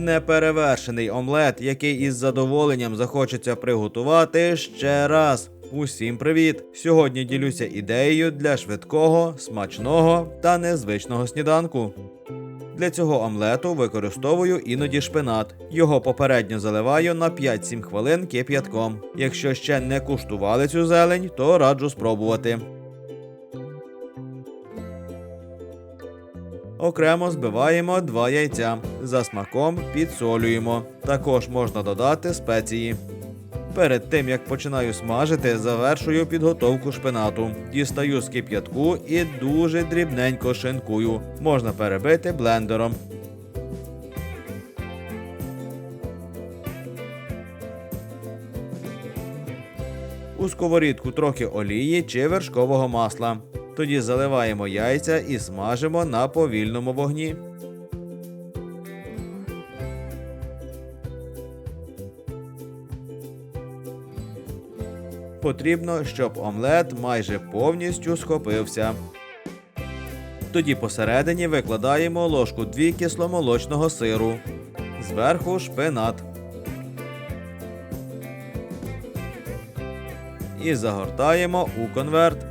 Неперевершений омлет, який із задоволенням захочеться приготувати ще раз. Усім привіт! Сьогодні ділюся ідеєю для швидкого, смачного та незвичного сніданку. Для цього омлету використовую іноді шпинат. Його попередньо заливаю на 5-7 хвилин кип'ятком. Якщо ще не куштували цю зелень, то раджу спробувати. Окремо збиваємо 2 яйця. За смаком підсолюємо. Також можна додати спеції. Перед тим як починаю смажити, завершую підготовку шпинату. Дістаю з кип'ятку і дуже дрібненько шинкую. Можна перебити блендером. У сковорідку трохи олії чи вершкового масла. Тоді заливаємо яйця і смажимо на повільному вогні. Потрібно, щоб омлет майже повністю схопився. Тоді посередині викладаємо ложку 2 кисломолочного сиру. Зверху шпинат. І загортаємо у конверт.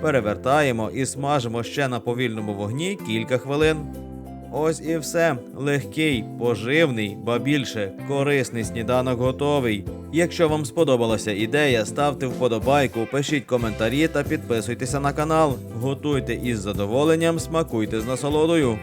Перевертаємо і смажимо ще на повільному вогні кілька хвилин. Ось і все. Легкий, поживний, ба більше корисний сніданок готовий. Якщо вам сподобалася ідея, ставте вподобайку, пишіть коментарі та підписуйтеся на канал. Готуйте із задоволенням, смакуйте з насолодою.